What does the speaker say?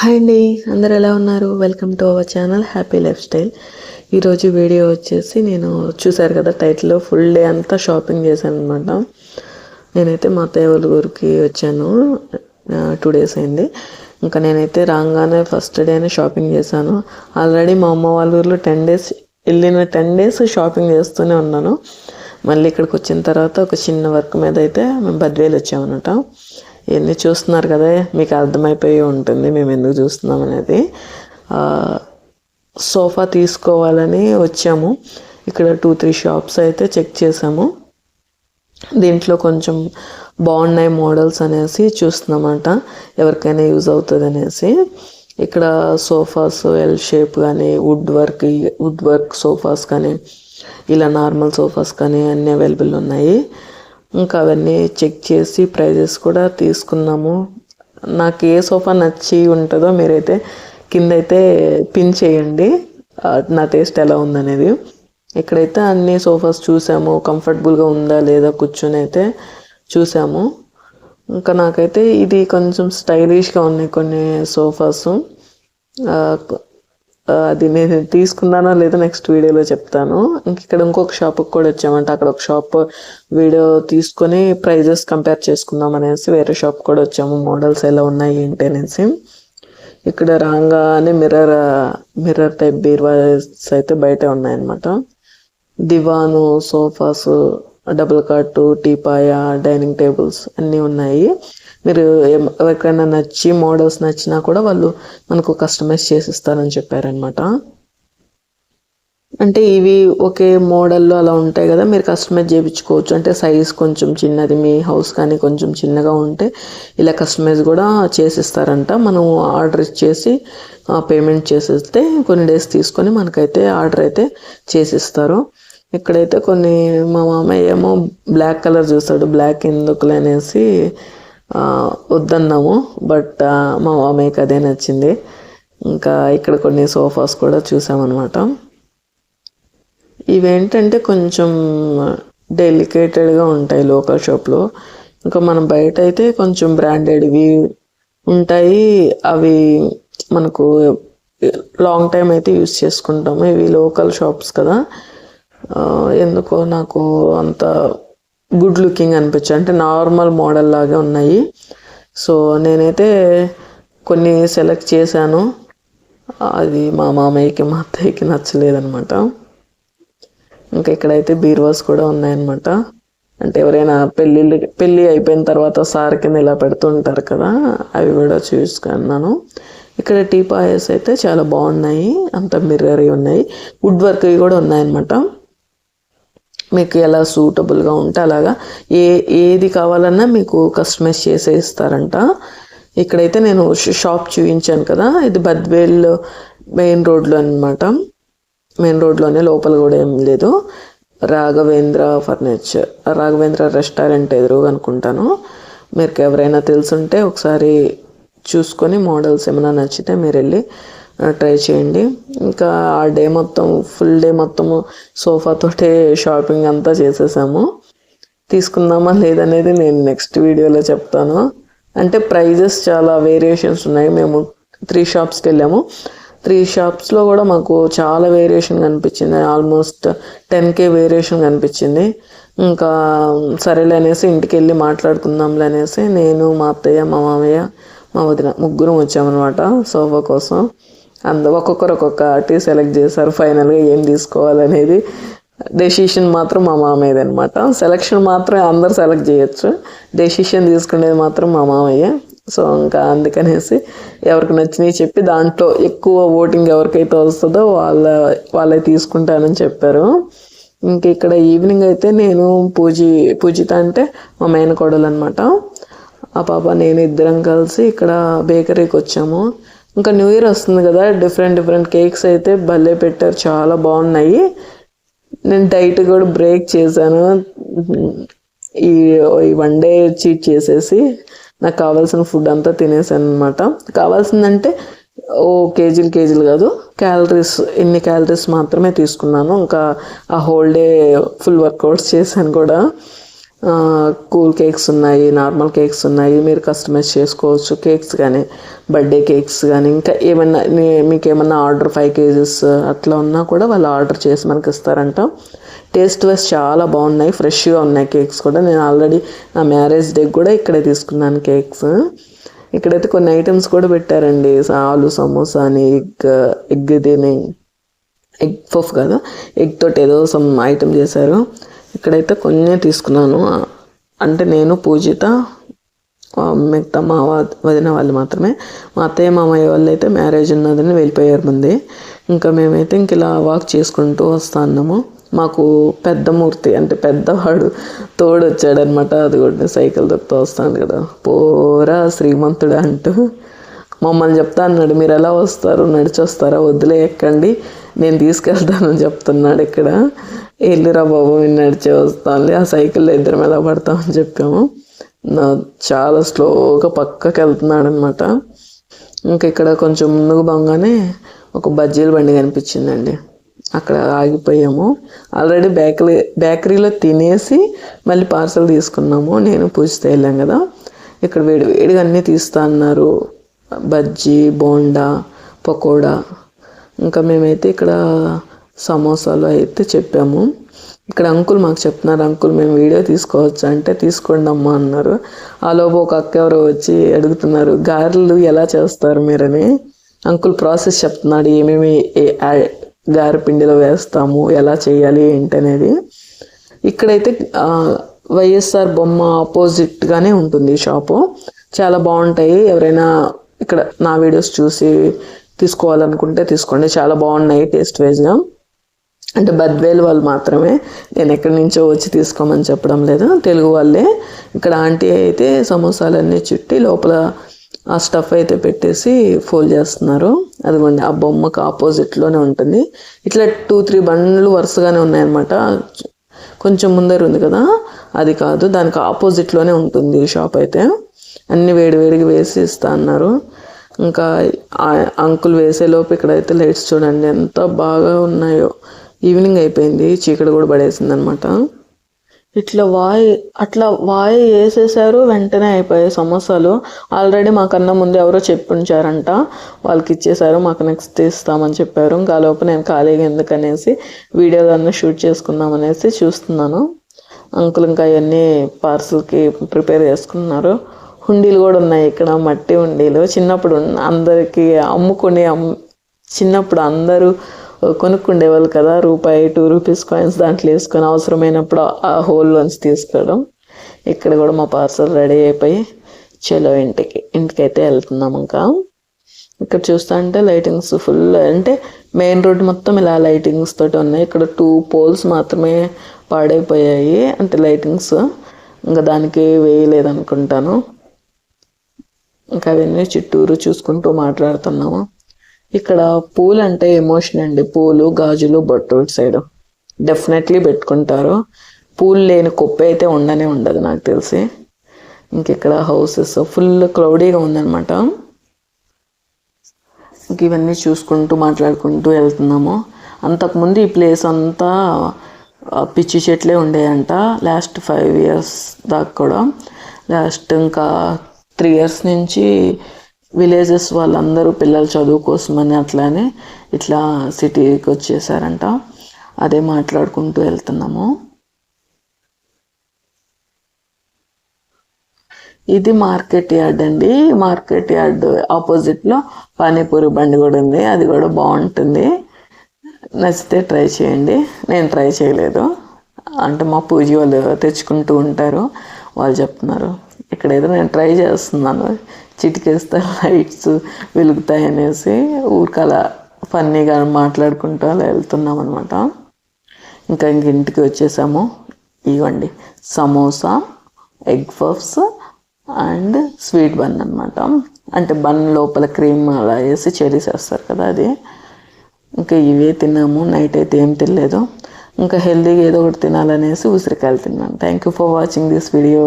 Hi అండి అందరు ఎలా ఉన్నారు? Welcome to our channel happy life style ఈరోజు వీడియో వచ్చేసి నేను చూశారు కదా టైటిల్లో ఫుల్ డే అంతా షాపింగ్ చేశాను అనమాట నేనైతే మా అత్తయ్య వాళ్ళ ఊరికి వచ్చాను. టూ డేస్ అయింది. ఇంకా నేనైతే రాగానే ఫస్ట్ డేనే షాపింగ్ చేశాను. ఆల్రెడీ మా అమ్మ వాళ్ళ ఊర్లో టెన్ డేస్ వెళ్ళిన టెన్ డేస్ షాపింగ్ చేస్తూనే ఉన్నాను. మళ్ళీ ఇక్కడికి వచ్చిన తర్వాత ఒక చిన్న వర్క్ మీద అయితే మేము బద్వేలు వచ్చామన్నమాట. ఇవన్నీ చూస్తున్నారు కదా మీకు అర్థమైపోయి ఉంటుంది మేము ఎందుకు చూస్తున్నాం అనేది. సోఫా తీసుకోవాలని వచ్చాము. ఇక్కడ టూ త్రీ షాప్స్ అయితే చెక్ చేసాము. దీంట్లో కొంచెం బాగున్నాయి మోడల్స్ అనేసి చూస్తున్నామంట ఎవరికైనా యూజ్ అవుతుంది అనేసి. ఇక్కడ సోఫాస్ ఎల్ షేప్ కానీ wood work wood work sofas కానీ ఇలా నార్మల్ సోఫాస్ కానీ అన్నీ అవైలబుల్ ఉన్నాయి. ఇంకా అవన్నీ చెక్ చేసి ప్రైజెస్ కూడా తీసుకున్నాము. నాకు ఏ సోఫా నచ్చి ఉంటుందో మీరైతే కింద అయితే పిన్ చేయండి. నా టేస్ట్ ఎలా ఉందనేది. ఇక్కడైతే అన్ని సోఫాస్ చూసాము. కంఫర్టబుల్గా ఉందా లేదా కూర్చొని అయితే చూసాము. ఇంకా నాకైతే ఇది కొంచెం స్టైలిష్గా ఉన్నాయి కొన్ని సోఫాస్. అది నేను తీసుకున్నానో లేదో నెక్స్ట్ వీడియోలో చెప్తాను. ఇక్కడ ఇంకొక షాప్కి కూడా వచ్చామంటే. అక్కడ ఒక షాప్ వీడియో తీసుకొని ప్రైజెస్ కంపేర్ చేసుకుందాం అనేసి వేరే షాప్ కూడా వచ్చాము. మోడల్స్ ఎలా ఉన్నాయి ఏంటి అనేసి. ఇక్కడ రాగానే మిర్రర్ మిర్రర్ టైప్ బీర్వాస్ అయితే బయట ఉన్నాయన్నమాట. దివాను సోఫాస్ డబుల్ కాటు టీపాయ డైనింగ్ టేబుల్స్ అన్నీ ఉన్నాయి. మీరు ఎవరికైనా నచ్చి మోడల్స్ నచ్చినా కూడా వాళ్ళు మనకు కస్టమైజ్ చేసిస్తారని చెప్పారనమాట అంటే ఇవి ఒకే మోడల్లో అలా ఉంటాయి కదా మీరు కస్టమైజ్ చేయించుకోవచ్చు. అంటే సైజ్ కొంచెం చిన్నది మీ హౌస్ కానీ కొంచెం చిన్నగా ఉంటే ఇలా కస్టమైజ్ కూడా చేసిస్తారంట. మనం ఆర్డర్ ఇచ్చేసి పేమెంట్ చేసేస్తే కొన్ని డేస్ తీసుకొని మనకైతే ఆర్డర్ అయితే చేసిస్తారు. ఇక్కడైతే కొన్ని మా మామయ్య ఏమో బ్లాక్ కలర్ చూస్తాడు బ్లాక్ ఎందుకులే అనేసి వద్దన్నాము. బట్ మా మామయ్యకి అదే నచ్చింది. ఇంకా ఇక్కడ కొన్ని సోఫాస్ కూడా చూసామన్నమాట. ఇవేంటంటే కొంచెం డెలికేటెడ్గా ఉంటాయి లోకల్ షాప్లో. ఇంకా మనం బయట అయితే కొంచెం బ్రాండెడ్వి ఉంటాయి. అవి మనకు లాంగ్ టైం అయితే యూస్ చేసుకుంటాము. ఇవి లోకల్ షాప్స్ కదా. ఎందుకో నాకు అంత గుడ్ లుకింగ్ అనిపించాయి. అంటే నార్మల్ మోడల్ లాగా ఉన్నాయి. సో నేనైతే కొన్ని సెలెక్ట్ చేశాను. అది మా మామయ్యకి మా అత్తయ్యకి నచ్చలేదనమాట ఇంకా ఇక్కడైతే బీరువాస్ కూడా ఉన్నాయన్నమాట. అంటే ఎవరైనా పెళ్ళిళ్ళు పెళ్ళి అయిపోయిన తర్వాత సార్ కింద ఇలా పెడుతుంటారు కదా అవి కూడా చూసుకున్నాను. ఇక్కడ టీ పాయస్ అయితే చాలా బాగున్నాయి. అంత మిర్రరీ ఉన్నాయి. వుడ్ వర్క్ కూడా ఉన్నాయన్నమాట. మీకు ఎలా సూటబుల్గా ఉంటే అలాగా ఏ ఏది కావాలన్నా మీకు కస్టమైజ్ చేసే ఇస్తారంట. ఇక్కడైతే నేను షాప్ చూపించాను కదా ఇది బద్వేల్ మెయిన్ రోడ్లో అనమాట మెయిన్ రోడ్లోనే లోపల కూడా ఏం లేదు. రాఘవేంద్ర ఫర్నిచర్ రాఘవేంద్ర రెస్టారెంట్ ఎదురుగా అనుకుంటాను. మీకు ఎవరైనా తెలుసుంటే ఒకసారి చూసుకొని మోడల్స్ ఏమైనా నచ్చితే మీరు వెళ్ళి ట్రై చేయండి. ఇంకా ఆ డే మొత్తం ఫుల్ డే మొత్తము సోఫాతోటే షాపింగ్ అంతా చేసేసాము. తీసుకుందామా లేదనేది నేను నెక్స్ట్ వీడియోలో చెప్తాను. అంటే ప్రైజెస్ చాలా వేరియేషన్స్ ఉన్నాయి. మేము త్రీ షాప్స్కి వెళ్ళాము. త్రీ షాప్స్లో కూడా మాకు చాలా వేరియేషన్ కనిపించింది. ఆల్మోస్ట్ టెన్ కే వేరియేషన్ కనిపించింది. ఇంకా సరేలే అనేసి ఇంటికి వెళ్ళి మాట్లాడుకుందాంలే అనేసి నేను మా అత్తయ్య మా మామయ్య మా వదిన ముగ్గురం వచ్చామన్నమాట సోఫా కోసం. అందు ఒక్కొక్కరు ఒక్కొక్క ఆర్టీ సెలెక్ట్ చేశారు ఫైనల్గా ఏం తీసుకోవాలనేది. డెసిషన్ మాత్రం మా మామయ్యది అనమాట సెలక్షన్ మాత్రం అందరు సెలెక్ట్ చేయొచ్చు. డెసిషన్ తీసుకునేది మాత్రం మా మామయ్య. సో ఇంకా అందుకనేసి ఎవరికి నచ్చినవి చెప్పి దాంట్లో ఎక్కువ ఓటింగ్ ఎవరికైతే వస్తుందో వాళ్ళ వాళ్ళే తీసుకుంటానని చెప్పారు. ఇంక ఇక్కడ ఈవినింగ్ అయితే నేను పూజి పూజిత అంటే మా మేనకోడలు అనమాట ఆ పాప నేను ఇద్దరం కలిసి ఇక్కడ బేకరీకి వచ్చాము. ఇంకా న్యూ ఇయర్ వస్తుంది కదా డిఫరెంట్ డిఫరెంట్ కేక్స్ అయితే భలే పెట్టారు చాలా బాగున్నాయి. నేను డైట్ కూడా బ్రేక్ చేశాను. ఈ వన్ డే చీట్ చేసేసి నాకు కావాల్సిన ఫుడ్ అంతా తినేసాను అనమాట కావాల్సిందంటే ఓ కేజీలు కేజీలు కాదు క్యాలరీస్ ఇన్ని క్యాలరీస్ మాత్రమే తీసుకున్నాను. ఇంకా ఆ హోల్ డే ఫుల్ వర్కౌట్స్ చేశాను కూడా. కూల్ కేక్స్ ఉన్నాయి నార్మల్ కేక్స్ ఉన్నాయి మీరు కస్టమైజ్ చేసుకోవచ్చు కేక్స్ కానీ బర్త్డే కేక్స్ కానీ ఇంకా ఏమన్నా మీ- మీకు ఏమన్నా ఆర్డర్ ఫైవ్ కేజీస్ అట్లా ఉన్నా కూడా వాళ్ళు ఆర్డర్ చేసి మనకి ఇస్తారంట. టేస్ట్ వైజ్ చాలా బాగున్నాయి ఫ్రెష్గా ఉన్నాయి కేక్స్ కూడా. నేను ఆల్రెడీ నా మ్యారేజ్ డేకి కూడా ఇక్కడే తీసుకున్నాను కేక్స్. ఇక్కడైతే కొన్ని ఐటమ్స్ కూడా పెట్టారండి. ఆలు సమోసా అని ఎగ్ ఎగ్ దీని ఎగ్ పఫ్ కదా ఎగ్ తోటి ఏదో సమ్ ఐటమ్ చేశారు. ఇక్కడైతే కొన్ని తీసుకున్నాను. అంటే నేను పూజిత మిగతా మా వదిన వాళ్ళు మాత్రమే. మా అత్తయ్య మామయ్య వాళ్ళు అయితే మ్యారేజ్ ఉన్నదని వెళ్ళిపోయారు ముందే. ఇంకా మేమైతే ఇంక ఇలా వాక్ చేసుకుంటూ వస్తున్నాము మాకు పెద్ద మూర్తి అంటే పెద్దవాడు తోడు వచ్చాడనమాట అది కూడా సైకిల్ దొక్కుతూ వస్తాను కదా. పోరా శ్రీమంతుడు అంటూ. మమ్మల్ని చెప్తా అన్నాడు. మీరు ఎలా వస్తారు? నడిచొస్తారా? వద్దులే ఎక్కండి. నేను తీసుకెళ్తానని చెప్తున్నాడు ఇక్కడ. వెళ్ళిరా బాబు నేను నడిచే వస్తానులే. ఆ సైకిల్లో ఇద్దరం ఎలా పడతామని చెప్పాము. నా చాలా స్లోగా పక్కకి వెళ్తున్నాడు అనమాట ఇంక ఇక్కడ కొంచెం ముందుకు పోగానే ఒక బజ్జీల బండి కనిపించిందండి. అక్కడ ఆగిపోయాము. ఆల్రెడీ బేకరీ బేకరీలో తినేసి మళ్ళీ పార్సల్ తీసుకున్నాము. నేను పూజితే వెళ్ళాం కదా. ఇక్కడ వేడి వేడిగా అన్నీ తీస్తా అన్నారు. బజ్జీ బోండా పకోడా. ఇంకా మేమైతే ఇక్కడ సమోసాలు అయితే చెప్పాము. ఇక్కడ అంకుల్ మాకు చెప్తున్నారు అంకుల్ మేము వీడియో తీసుకోవచ్చు? అంటే తీసుకోండి అమ్మా అన్నారు. ఆలోపు ఒక అక్క ఎవరో వచ్చి అడుగుతున్నారు గారెలు ఎలా చేస్తారు మీరని? అంకుల్ ప్రాసెస్ చెప్తున్నాడు ఏమేమి ఏ- గారె పిండిలో వేస్తాము ఎలా చేయాలి ఏంటి అనేది ఇక్కడైతే వైఎస్ఆర్ బొమ్మ ఆపోజిట్గానే ఉంటుంది షాపు. చాలా బాగుంటాయి ఎవరైనా ఇక్కడ నా వీడియోస్ చూసి తీసుకోవాలనుకుంటే తీసుకోండి. చాలా బాగున్నాయి టేస్ట్ వైజ్గా అంటే బద్వేలు వాళ్ళు మాత్రమే. నేను ఎక్కడి నుంచో వచ్చి తీసుకోమని చెప్పడం లేదు. తెలుగు వాళ్ళే. ఇక్కడ ఆంటీ అయితే సమోసాలన్నీ చుట్టి లోపల ఆ స్టఫ్ అయితే పెట్టేసి ఫోల్డ్ చేస్తున్నారు. అదిగోండి ఆ బొమ్మకు ఆపోజిట్లోనే ఉంటుంది. ఇట్లా టూ త్రీ బండ్లు వరుసగానే ఉన్నాయన్నమాట. కొంచెం ముందర ఉంది కదా? అది కాదు. దానికి ఆపోజిట్లోనే ఉంటుంది ఈ షాప్ అయితే. అన్ని వేడివేడిగా వేసి ఇస్తా అన్నారు. ఇంకా అంకుల్ వేసేలోపు ఇక్కడైతే లైట్స్ చూడండి ఎంత బాగా ఉన్నాయో. ఈవినింగ్ అయిపోయింది చీకటి కూడా పడేసింది అనమాట ఇట్లా వాయి అట్లా వాయి వేసేసారు వెంటనే అయిపోయాయి సమోసాలు. ఆల్రెడీ మాకన్నా ముందు ఎవరో చెప్పి ఉంచారంట. వాళ్ళకి ఇచ్చేసారు మాకు నెక్స్ట్ ఇస్తామని చెప్పారు. ఇంకా ఆ లోపు నేను ఖాళీగా ఎందుకనేసి వీడియో అన్నీ షూట్ చేసుకుందాం అనేసి చూస్తున్నాను. అంకుల్ ఇంకా అవన్నీ పార్సల్కి ప్రిపేర్ చేసుకున్నారు. హుండీలు కూడా ఉన్నాయి ఇక్కడ మట్టి హుండీలు చిన్నప్పుడు అందరికీ అమ్ముకునే అమ్ము చిన్నప్పుడు అందరూ కొనుక్కుండేవాళ్ళు కదా రూపాయి టూ రూపీస్ కాయిన్స్ దాంట్లో వేసుకొని అవసరమైనప్పుడు ఆ హోల్లోంచి తీసుకోవడం. ఇక్కడ కూడా మా పార్సల్ రెడీ అయిపోయి చలో ఇంటికి ఇంటికి అయితే వెళ్తున్నాం ఇంకా. ఇక్కడ చూస్తా అంటే లైటింగ్స్ ఫుల్ అంటే మెయిన్ రోడ్ మొత్తం ఇలా లైటింగ్స్ తోటి ఉన్నాయి. ఇక్కడ టూ పోల్స్ మాత్రమే పాడైపోయాయి. అంటే లైటింగ్స్ ఇంకా దానికి వేయలేదనుకుంటాను. ఇంకా అవన్నీ చుట్టూరు చూసుకుంటూ మాట్లాడుతున్నాము. ఇక్కడ పూలు అంటే ఎమోషన్ అండి. పూలు గాజులు బొట్టు సైడ్. డెఫినెట్లీ పెట్టుకుంటారు. పూలు లేని కుప్ప అయితే ఉండనే ఉండదు నాకు తెలిసి. ఇంక ఇక్కడ హౌసెస్ ఫుల్ క్లౌడీగా ఉందన్నమాట. ఇంక ఇవన్నీ చూసుకుంటూ మాట్లాడుకుంటూ వెళ్తున్నాము. అంతకుముందు ఈ ప్లేస్ అంతా పిచ్చి చెట్లే ఉండేయంట. లాస్ట్ ఫైవ్ ఇయర్స్ దాకా కూడా. లాస్ట్ ఇంకా త్రీ ఇయర్స్ నుంచి విలేజెస్ వాళ్ళందరూ పిల్లల చదువు కోసమని అట్లానే ఇట్లా సిటీకి వచ్చేసారంట. అదే మాట్లాడుకుంటూ వెళ్తున్నాము. ఇది మార్కెట్ యార్డ్ అండి. మార్కెట్ యార్డ్ ఆపోజిట్లో పానీపూరి బండి కూడా ఉంది. అది కూడా బాగుంటుంది. నచ్చితే ట్రై చేయండి. నేను ట్రై చేయలేదు. అంటే మా పూజ వాళ్ళు తెచ్చుకుంటూ ఉంటారు. వాళ్ళు చెప్తున్నారు. ఇక్కడ ఏదో నేను ట్రై చేస్తున్నాను. చిటికేస్తే లైట్స్ వెలుగుతాయి అనేసి ఊరికలా ఫన్నీగా మాట్లాడుకుంటూ అలా వెళ్తున్నాం అనమాట ఇంకా ఇంక ఇంటికి వచ్చేసాము. ఇవ్వండి samosa egg puffs and sweet bun అనమాట అంటే బన్ లోపల క్రీమ్ అలా వేసి చెరీస్ వేస్తారు కదా అది. ఇంకా ఇవే తిన్నాము. నైట్ అయితే ఏం తినలేదు. ఇంకా హెల్తీగా ఏదో ఒకటి తినాలనేసి ఉసిరికాయలు తిన్నాను. Thank you for watching this video